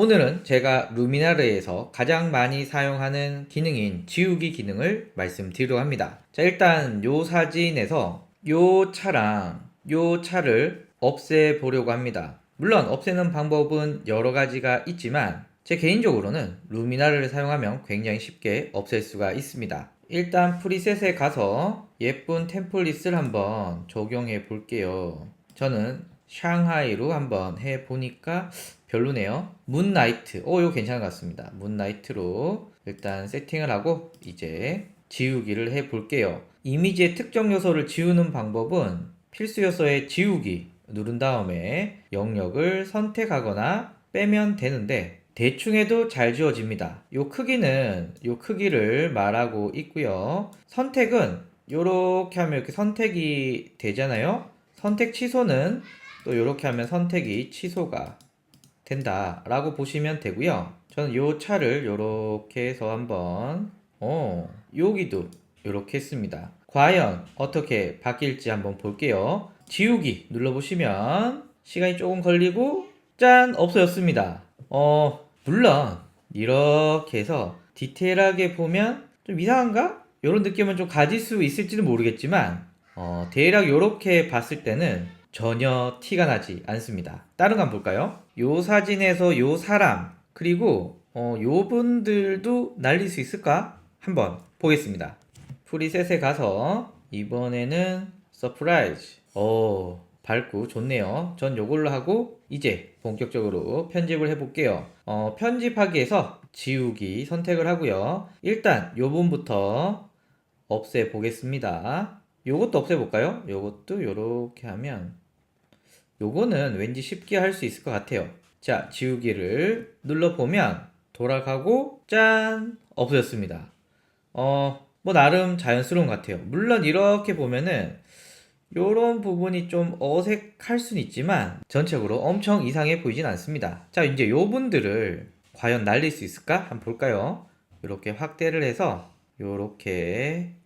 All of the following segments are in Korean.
오늘은 제가 루미나르에서 가장 많이 사용하는 기능인 지우기 기능을 말씀드리려고 합니다. 자, 일단 요 사진에서 요 차랑 요 차를 없애보려고 합니다. 물론 없애는 방법은 여러 가지가 있지만 제 개인적으로는 루미나르를 사용하면 굉장히 쉽게 없앨 수가 있습니다. 일단 프리셋에 가서 예쁜 템플릿을 한번 적용해 볼게요. 저는 샹하이로 한번 해 보니까 별로네요. 문나이트. 오, 이거 괜찮은 것 같습니다. 문나이트로 일단 세팅을 하고 이제 지우기를 해 볼게요. 이미지의 특정 요소를 지우는 방법은 필수 요소의 지우기 누른 다음에 영역을 선택하거나 빼면 되는데 대충 해도 잘 지워집니다. 요 크기는 요 크기를 말하고 있고요. 선택은 요렇게 하면 이렇게 선택이 되잖아요. 선택 취소는 또 요렇게 하면 선택이 취소가 된다라고 보시면 되고요. 저는 요 차를 요렇게 해서 한번 어, 여기도 요렇게 했습니다. 과연 어떻게 바뀔지 한번 볼게요. 지우기 눌러보시면 시간이 조금 걸리고 짠 없어졌습니다. 어 물론 이렇게 해서 디테일하게 보면 좀 이상한가? 이런 느낌은 좀 가질 수 있을지는 모르겠지만 어, 대략 이렇게 봤을 때는 전혀 티가 나지 않습니다. 다른 거 한번 볼까요? 요 사진에서 요 사람 그리고 어, 요 분들도 날릴 수 있을까? 한번 보겠습니다. 프리셋에 가서 이번에는 서프라이즈. 오, 밝고 좋네요. 전 요걸로 하고 이제 본격적으로 편집을 해볼게요. 어, 편집하기에서 지우기 선택을 하고요. 일단 요 부분부터 없애 보겠습니다. 요것도 없애 볼까요? 요것도 요렇게 하면 요거는 왠지 쉽게 할 수 있을 것 같아요. 자, 지우기를 눌러보면 돌아가고 짠! 없어졌습니다. 어, 뭐 나름 자연스러운 것 같아요. 물론 이렇게 보면은 요런 부분이 좀 어색할 수는 있지만 전체적으로 엄청 이상해 보이진 않습니다. 자, 이제 요 분들을 과연 날릴 수 있을까? 한번 볼까요? 이렇게 확대를 해서 요렇게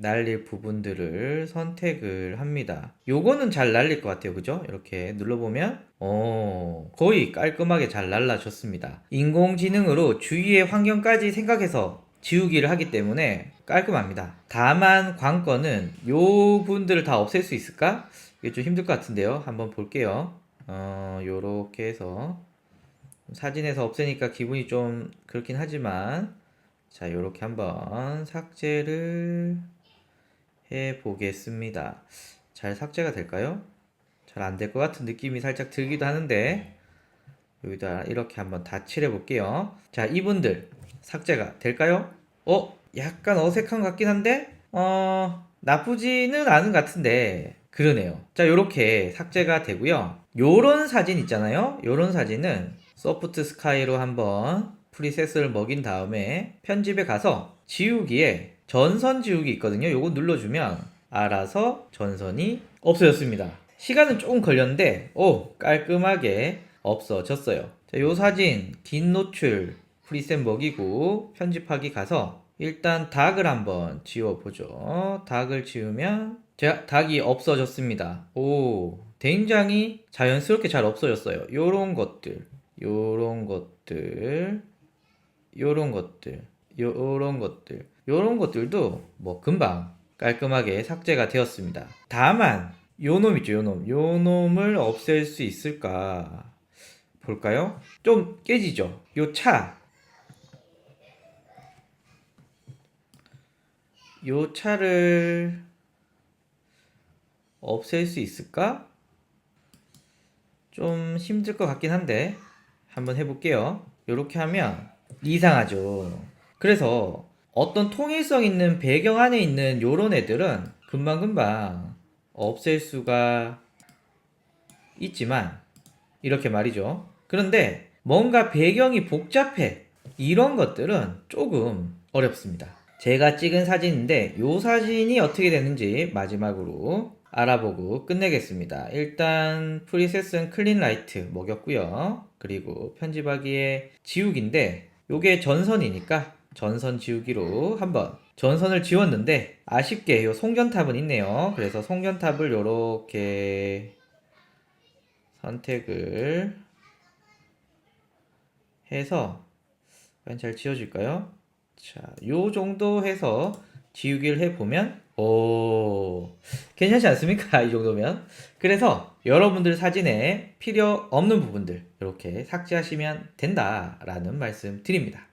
날릴 부분들을 선택을 합니다. 요거는 잘 날릴 것 같아요. 그죠? 이렇게 눌러보면, 어, 거의 깔끔하게 잘 날라졌습니다. 인공지능으로 주위의 환경까지 생각해서 지우기를 하기 때문에 깔끔합니다. 다만 관건은 요 분들을 다 없앨 수 있을까? 이게 좀 힘들 것 같은데요. 한번 볼게요. 어, 요렇게 해서 사진에서 없애니까 기분이 좀 그렇긴 하지만 자, 요렇게 한번 삭제를 해 보겠습니다. 잘 삭제가 될까요? 잘 안 될 것 같은 느낌이 살짝 들기도 하는데 여기다 이렇게 한번 다 칠해 볼게요. 자, 이분들 삭제가 될까요? 어? 약간 어색한 것 같긴 한데 어, 나쁘지는 않은 것 같은데 그러네요. 자, 요렇게 삭제가 되고요. 요런 사진 있잖아요. 요런 사진은 소프트 스카이로 한번 프리셋을 먹인 다음에 편집에 가서 지우기에 전선 지우기 있거든요. 요거 눌러주면 알아서 전선이 없어졌습니다. 시간은 조금 걸렸는데 오 깔끔하게 없어졌어요. 자, 요 사진 긴 노출 프리셋 먹이고 편집하기 가서 일단 닭을 한번 지워보죠. 닭을 지우면 자, 닭이 없어졌습니다. 오 굉장히 자연스럽게 잘 없어졌어요. 요런 것들 요런 것들 요런 것들 요런 것들 요런 것들도 뭐 금방 깔끔하게 삭제가 되었습니다. 다만 요 놈 있죠, 요 놈. 요 놈을 없앨 수 있을까? 볼까요? 좀 깨지죠. 요 차. 요 차를 없앨 수 있을까? 좀 힘들 것 같긴 한데 한번 해볼게요. 요렇게 하면 이상하죠. 그래서 어떤 통일성 있는 배경 안에 있는 요런 애들은 금방금방 없앨 수가 있지만 이렇게 말이죠. 그런데 뭔가 배경이 복잡해 이런 것들은 조금 어렵습니다. 제가 찍은 사진인데 요 사진이 어떻게 되는지 마지막으로 알아보고 끝내겠습니다. 일단 프리셋은 클린 라이트 먹였고요. 그리고 편집하기에 지우기인데 요게 전선이니까 전선 지우기로 한번 전선을 지웠는데 아쉽게 요 송전탑은 있네요. 그래서 송전탑을 요렇게 선택을 해서 잘 지워질까요? 자, 요 정도 해서 지우기를 해보면 오 괜찮지 않습니까? 이 정도면 그래서 여러분들 사진에 필요 없는 부분들 이렇게 삭제하시면 된다라는 말씀 드립니다.